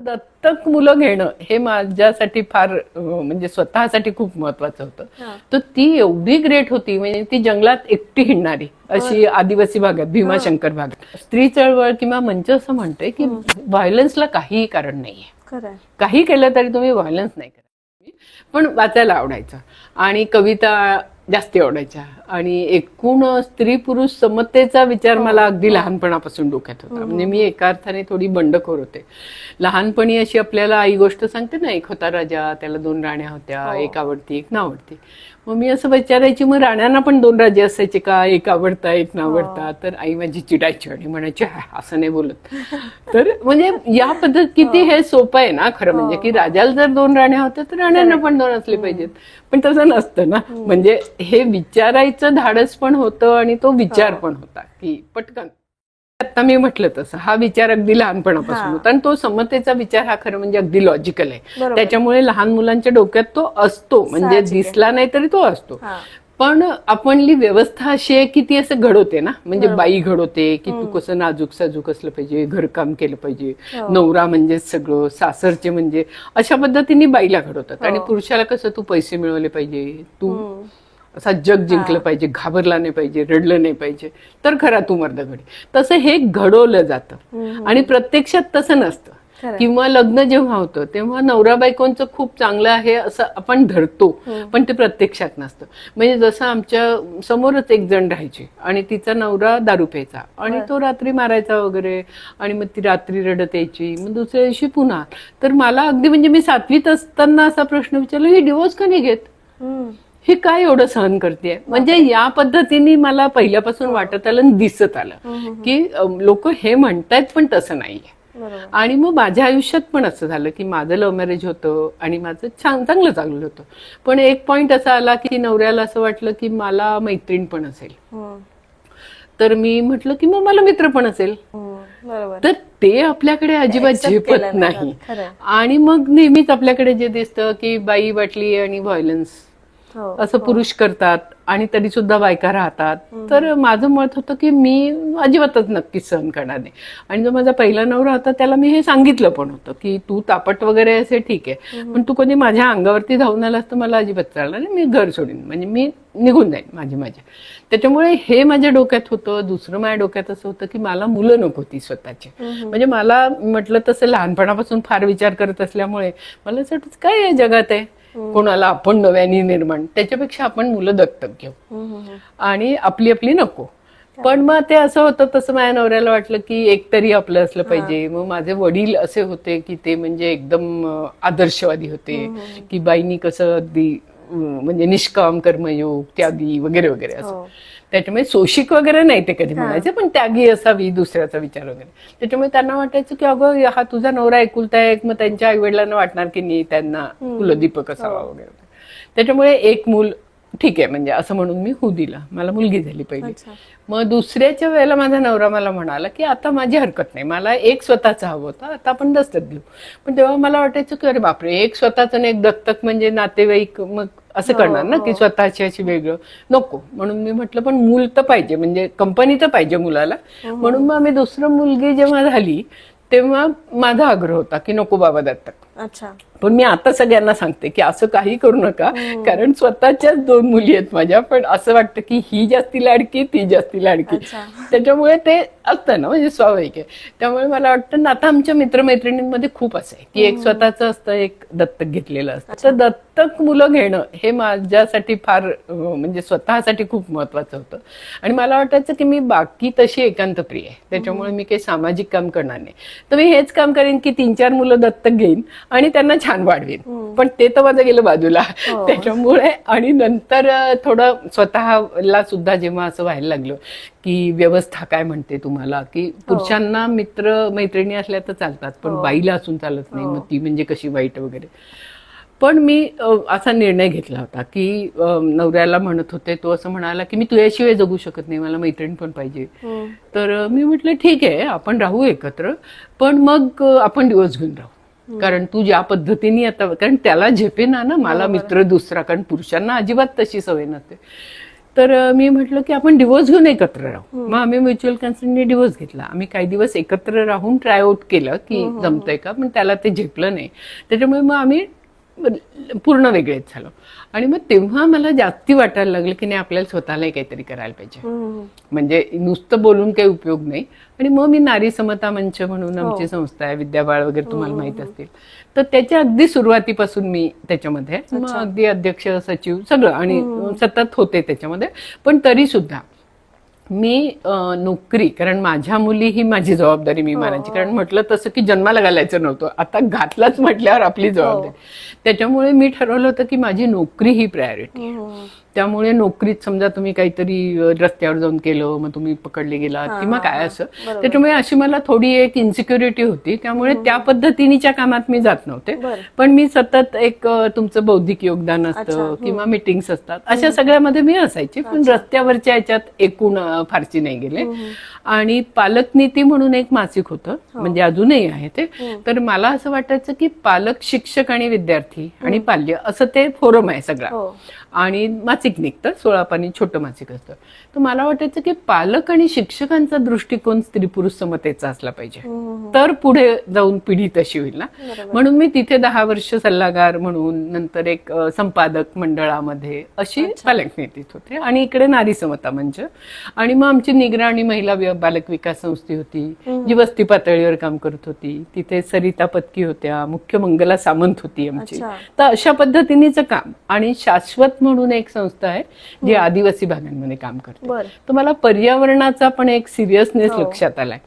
दत्तक मुलं घेणं हे माझ्यासाठी फार म्हणजे स्वतःसाठी खूप महत्वाचं होतं. तर ती एवढी ग्रेट होती म्हणजे ती जंगलात एकटी हिंडणारी अशी आदिवासी भागात भीमाशंकर भागात. स्त्री चळवळ किंवा मंच असं म्हणते की व्हायलन्सला काहीही कारण नाहीये. काही केलं तरी तुम्ही व्हायलन्स नाही करा. पण वाचायला आवडायचं. आणि कविता जास्ती आवडायच्या. आणि एकूण स्त्री पुरुष समतेचा विचार मला अगदी लहानपणापासून डोक्यात होता. म्हणजे मी एका अर्थाने थोडी बंडखोर होते. लहानपणी अशी आपल्याला आई गोष्ट सांगते ना एक होता राजा त्याला दोन राण्या होत्या एक आवडती एक नावडती. मग मी असं विचारायची मग राण्यांना पण दोन राजे असायचे का? एक आवडता एक नावडता. तर आई माझी चिडायची आणि म्हणायची "हा, असं नाही बोलत. तर म्हणजे या पद्धत किती हे. सोपं आहे ना खरं म्हणजे की राजाला जर दोन राण्या होत्या तर राण्यांना पण दोन असले पाहिजेत. पण तसं नसतं ना. म्हणजे हे विचारायचं धाडस पण होतं आणि तो विचार पण होता की पटकन आता मी म्हटलं तसं हा विचार अगदी लहानपणापासून हा. होता आणि तो समतेचा विचार हा खरं म्हणजे अगदी लॉजिकल आहे. त्याच्यामुळे लहान मुलांच्या डोक्यात तो असतो म्हणजे. दिसला नाही तरी तो असतो हा पण आपणली व्यवस्था अशी आहे की ती असं घडवते ना म्हणजे बाई घडवते की तू कसं नाजूक साजूक असलं पाहिजे घरकाम केलं पाहिजे हो. नवरा म्हणजे सगळं सासरचे म्हणजे अशा पद्धतीने बाईला घडवतात आणि हो. पुरुषाला कसं तू पैसे मिळवले पाहिजे तू. असा जग जिंकलं पाहिजे घाबरला नाही पाहिजे रडलं नाही पाहिजे तर खरा तू मर्द घडी. तसं हे घडवलं जातं. आणि प्रत्यक्षात तसं नसतं. किंवा लग्न जेव्हा होतं तेव्हा नवरा बायकोंचं खूप चांगलं आहे असं आपण धरतो पण ते प्रत्यक्षात नसतं. म्हणजे जसं आमच्या समोरच एक जण राहायची आणि तिचा नवरा दारू प्यायचा आणि तो रात्री मारायचा वगैरे आणि मग ती रात्री रडत यायची मग दुसऱ्या दिवशी पुन्हा. तर मला अगदी म्हणजे मी सातवीत असताना असा प्रश्न विचारला ही डिवोर्स का नाही घेत. हे काय एवढं सहन करते म्हणजे या पद्धतीने मला पहिल्यापासून वाटत आलं आणि दिसत आलं की लोक हे म्हणतायत पण तसं नाहीये. आणि मग माझ्या आयुष्यात पण असं झालं की माझं लव्ह मॅरेज होतं आणि माझं छान चांगलं चांगलं होतं. पण एक पॉइंट असा आला की नवऱ्याला असं वाटलं की मला मैत्रीण पण असेल. हम्म. तर मी म्हटलं की मग मला मित्र पण असेल. बरोबर. तर ते आपल्याकडे अजिबात झेपत नाही. आणि मग नेहमीच आपल्याकडे जे दिसतं की बाई वाटली आणि व्हायलन्स हो असं पुरुष करतात. आणि तरी सुद्धा बायका राहतात. तर माझं मत होतं की मी अजिबातच नक्कीच सहन करणार नाही. आणि जो माझा पहिला नवरा होता त्याला मी हे सांगितलं पण होतं की तू तापट वगैरे असे ठीक आहे. पण तू कधी माझ्या अंगावरती धावून आलास तर मला अजिबात चालणार नाही. मी घर सोडीन. म्हणजे मी निघून जाईन माझी माझ्या. त्याच्यामुळे हे माझ्या डोक्यात होतं. दुसरं माझ्या डोक्यात असं होतं की मला मुलं नको ती स्वतःची. म्हणजे मला म्हटलं तसं लहानपणापासून फार विचार करत असल्यामुळे मला असं वाटतं काय जगात आहे? कोणाला आपण नव्याने निर्माण. त्याच्यापेक्षा आपण मुलं दत्तक. घेऊ. हम्म, हम्म, आणि आपली आपली नको. पण मग ते असं होतं तसं माझ्या नवऱ्याला वाटलं की एक तरी आपलं असलं पाहिजे. मग माझे वडील असे होते की ते म्हणजे एकदम आदर्शवादी होते की बाईनी कसं अगदी म्हणजे निष्काम कर्मयोग त्यागी वगैरे वगैरे असं. हो. त्याच्यामुळे सोशिक वगैरे नाही ते कधी म्हणायचे पण त्यागी असावी दुसऱ्याचा विचार वगैरे. त्याच्यामुळे त्यांना वाटायचं की अगं हा तुझा नवरा एकुलता एक मग त्यांच्या आई वडिलांना वाटणार की नाही त्यांना कुलदीपक असावा वगैरे. त्याच्यामुळे एक मूल ठीक आहे म्हणजे असं म्हणून मी हो दिला. मला मुलगी झाली पहिली. मग दुसऱ्याच्या वेळेला माझा नवरा मला म्हणाला की आता माझी हरकत नाही. मला एक स्वतःचा हवं होतं आता आपण दत्तक घेऊ पण तेव्हा मला वाटायचं की अरे बापरे एक स्वतःचं आणि एक दत्तक म्हणजे नातेवाईक मग असं करणार ना की स्वतःची अशी वेगळं. नको. म्हणून मी म्हटलं पण मूल तर पाहिजे म्हणजे कंपनी तर पाहिजे मुलाला. म्हणून मग आम्ही दुसरं मुलगी जेव्हा झाली तेव्हा माझा आग्रह होता की नको बाबा दत्तक. अच्छा. पण मी आता सगळ्यांना सांगते की असं काही करू नका. कारण स्वतःच्याच दोन मुली आहेत माझ्या पण असं वाटतं की ही जास्ती लाडकी ती जास्ती लाडकी. त्याच्यामुळे ते असतं ना म्हणजे स्वाभाविक आहे. त्यामुळे मला वाटतं ना आता आमच्या मित्रमैत्रिणींमध्ये खूप असं आहे की एक स्वतःचं असतं एक दत्तक घेतलेलं असतं. तर दत्तक मुलं घेणं हे माझ्यासाठी फार म्हणजे स्वतःसाठी खूप महत्वाचं होतं. आणि मला वाटायचं की मी बाकी तशी एकांत प्रिय आहे. त्याच्यामुळे मी काही सामाजिक काम करणार नाही. तर मी हेच काम करेन की तीन चार मुलं दत्तक घेईन. आणि त्यांना छान वाढवेन. पण ते तर माझं गेलं बाजूला. त्याच्यामुळे आणि नंतर थोडं स्वतःला सुद्धा जेव्हा असं व्हायला लागलं की व्यवस्था काय म्हणते तुम्हाला? की पुरुषांना मित्र मैत्रिणी असल्या तर चालतात पण बाईला असून चालत नाही. मग ती म्हणजे कशी वाईट वगैरे. पण मी असा निर्णय घेतला होता की नवऱ्याला म्हणत होते तो असं म्हणाला की मी तुझ्याशिवाय जगू शकत नाही मला मैत्रीण पण पाहिजे. तर मी म्हटलं ठीक आहे आपण राहू एकत्र पण मग आपण दिवस घेऊन राहू. कारण तू ज्या पद्धतीने आता कारण त्याला झेपेना ना मला मित्र दुसरा कारण पुरुषांना अजिबात तशी सवय नसते. तर मी म्हटलं की आपण डिवोर्स घेऊन एकत्र राहू. मग आम्ही म्युच्युअल कन्सेंटने डिवोर्स घेतला. आम्ही काही दिवस एकत्र राहून ट्रायआउट केलं की जमतंय का? पण त्याला ते झेपलं नाही. त्याच्यामुळे मग आम्ही पूर्ण वेगळेच झालो. आणि मग तेव्हा मला जास्ती वाटायला लागलं की नाही आपल्याला स्वतःलाही काहीतरी करायला पाहिजे. म्हणजे नुसतं बोलून काही उपयोग नाही. आणि मग मी नारी समता मंच म्हणून आमची संस्था आहे विद्याबाळ वगैरे तुम्हाला माहीत असतील. तर त्याच्या अगदी सुरुवातीपासून मी त्याच्यामध्ये अगदी अध्यक्ष सचिव सगळं आणि सतत होते त्याच्यामध्ये. पण तरी सुद्धा मी नोकरी कारण माझ्या मुली ही माझी जबाबदारी मी मानायची. कारण म्हटलं तसं की जन्माला घालायचं नव्हतं. आता घातलाच म्हटल्यावर आपली जबाबदारी. त्याच्यामुळे मी ठरवलं होतं की माझी नोकरी ही प्रायोरिटी. त्यामुळे नोकरीत समजा तुम्ही काहीतरी रस्त्यावर जाऊन केलं मग तुम्ही पकडले गेलात किंवा काय असं. त्याच्यामुळे अशी मला थोडी एक इन्सिक्युरिटी होती. त्यामुळे त्या पद्धतीनीच्या कामात मी जात नव्हते. पण मी सतत एक तुमचं बौद्धिक योगदान असतं किंवा मिटिंग्स असतात. अशा सगळ्यामध्ये मी असायची. पण रस्त्यावरच्या याच्यात एकूण फारशी नाही गेले. आणि पालक नीती म्हणून एक मासिक होतं. म्हणजे अजूनही आहे ते. तर मला असं वाटायचं की पालक शिक्षक आणि विद्यार्थी आणि पाल्य असं ते फोरम आहे सगळा. हो. आणि मासिक निघतं सोळा पाणी छोटं मासिक असतं. तर मला वाटायचं की पालक आणि शिक्षकांचा दृष्टिकोन स्त्री पुरुष समतेचा असला पाहिजे. हम्म. तर पुढे जाऊन पिढी तशी होईल ना. म्हणून मी तिथे दहा वर्ष सल्लागार म्हणून नंतर एक संपादक मंडळामध्ये अशी पालक नेतीत होते. आणि इकडे नारी समता मंच. आणि मग आमची निगराणी महिला वि- बालक विकास संस्था होती. जी वस्ती पातळीवर काम करत होती. तिथे सरिता पत्की होत्या मुख्य मंगला सामंत होती आमची. तर अशा पद्धतीनेच काम. आणि शाश्वत म्हणून एक संस्था आहे जी आदिवासी भागांमध्ये काम करते. मला पर्यावरणाचा पण एक सिरियसनेस हो. लक्षात आलाय.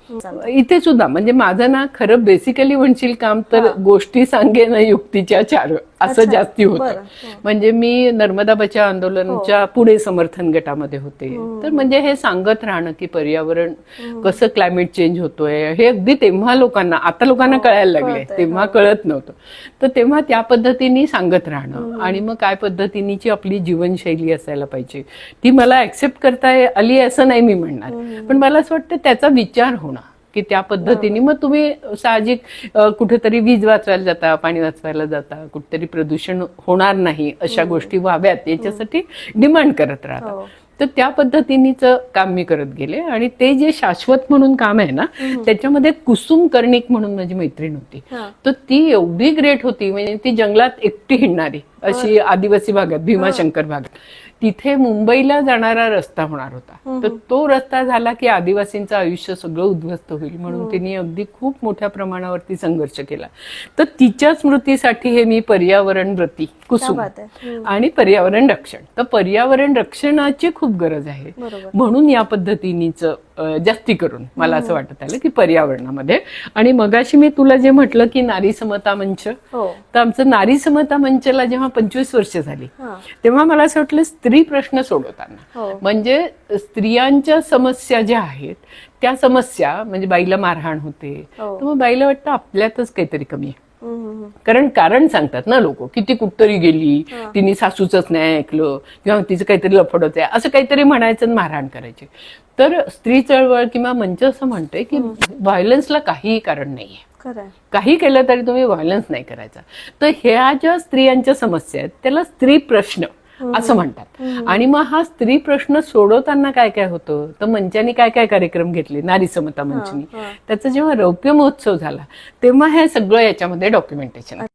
इथे सुद्धा म्हणजे माझं ना खरं बेसिकली म्हणशील काम तर गोष्टी सांगे ना युक्तीच्या चार असं. जास्ती होतं. हो. म्हणजे मी नर्मदा बचाव आंदोलनच्या पुढे समर्थन गटामध्ये होते. तर म्हणजे हे सांगत राहणं की पर्यावरण कसं क्लायमेट चेंज होतोय हे अगदी तेव्हा लोकांना आता लोकांना कळायला लागले हो, तेव्हा कळत नव्हतं. तर तेव्हा त्या पद्धतीने सांगत राहणं आणि मग काय पद्धतीनीची आपली जीवनशैली असायला पाहिजे ती मला ऍक्सेप्ट करता आली असं नाही मी म्हणणार. पण मला असं वाटतं त्याचा विचार होणं की त्या पद्धतीने. मग तुम्ही साहजिक कुठेतरी वीज वाचवायला जाता पाणी वाचवायला जाता कुठेतरी प्रदूषण होणार नाही अशा गोष्टी व्हाव्यात याच्यासाठी डिमांड करत राहता. हो. तर त्या पद्धतीनेच काम मी करत गेले आणि ते जे शाश्वत म्हणून काम आहे ना त्याच्यामध्ये कुसुम कर्णिक म्हणून माझी मैत्रीण होती. तर ती एवढी ग्रेट होती म्हणजे ती जंगलात एकटी हिंडणारी. अशी आदिवासी भागात भीमाशंकर भागात तिथे मुंबईला जाणारा रस्ता होणार होता. तर तो रस्ता झाला की आदिवासींचं आयुष्य सगळं उद्ध्वस्त होईल. म्हणून तिने अगदी खूप मोठ्या प्रमाणावरती संघर्ष केला. तर तिच्या स्मृतीसाठी हे मी पर्यावरण व्रती कुसुम. आणि पर्यावरण रक्षण. तर पर्यावरण रक्षणाची खूप गरज आहे. म्हणून या पद्धतीनीच जास्ती करून. मला असं वाटत आलं की पर्यावरणामध्ये. आणि मगाशी मी तुला जे म्हटलं की नारी समता मंच हो. तर आमचं नारी समता मंचला जेव्हा पंचवीस वर्ष झाली हा. तेव्हा मला असं वाटलं स्त्री प्रश्न सोडवताना. हो. म्हणजे स्त्रियांच्या समस्या ज्या आहेत त्या समस्या म्हणजे बाईला मारहाण होते. हो. तर मग बाईला वाटतं आपल्यातच काहीतरी कमी आहे. कारण कारण सांगतात ना लोक किती कुठतरी गेली तिने सासूच नाही ऐकलं किंवा तिचं काहीतरी लफड होते असं काहीतरी म्हणायचं आणि मारहाण करायचे. तर स्त्री चळवळ किंवा मंच असं म्हणते की व्हायलन्सला काहीही कारण नाहीये. आहे. काही केलं तरी तुम्ही व्हायलन्स नाही करायचा. तर ह्या ज्या स्त्रियांच्या समस्या आहेत त्याला स्त्री प्रश्न. असं म्हणतात. आणि मग हा स्त्री प्रश्न सोडवताना काय काय होतं? तर मंचाने काय काय कार्यक्रम घेतले? नारी समता मंचनी. त्याचा जेव्हा रौप्य महोत्सव झाला तेव्हा हे सगळं याच्यामध्ये डॉक्युमेंटेशन